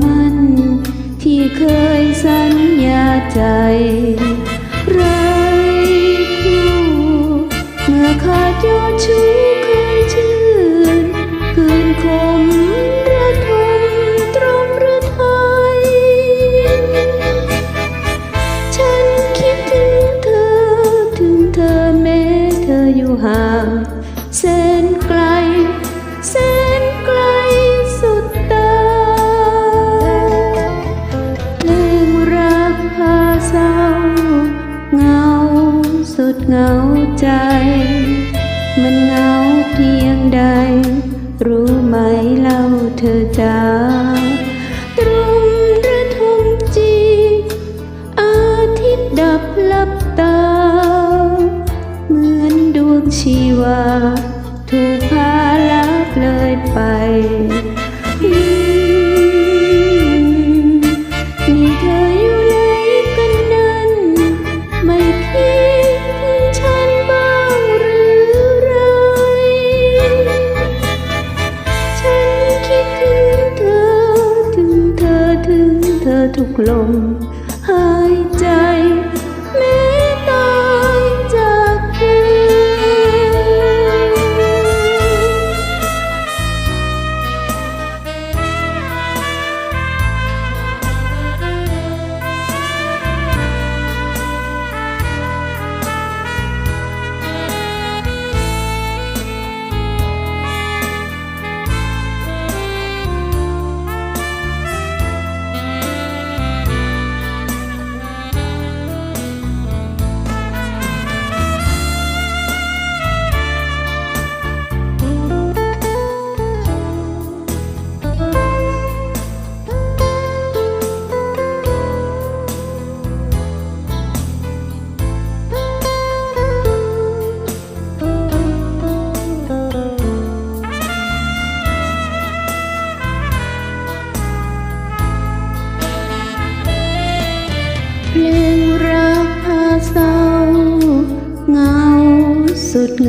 มั่น ที่เคยสัญญาใจไรคู่เมื่อขาดยอดชู้ ดเหงาใจ มันเหงาเพียงใด รู้ไหมเล่าเธอจ้าตรงระทมจีอาทิตย์ดับลับตา เหมือนดวงชีวา ถูกพาลับเลยไป ทุกลมหายใจ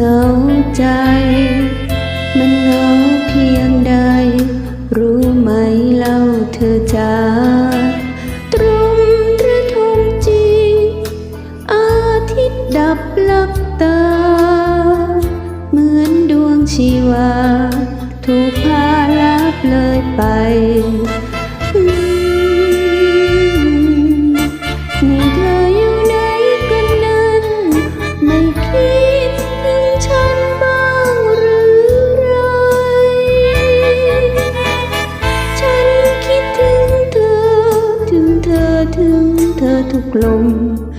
งาใจ มันเหงาเพียงใด รู้ไหมเล่าเธอจ้าตรงระทมจีอาทิตย์ดับลับตา เหมือนดวงชีวา ถูกพาลับเลยไป lung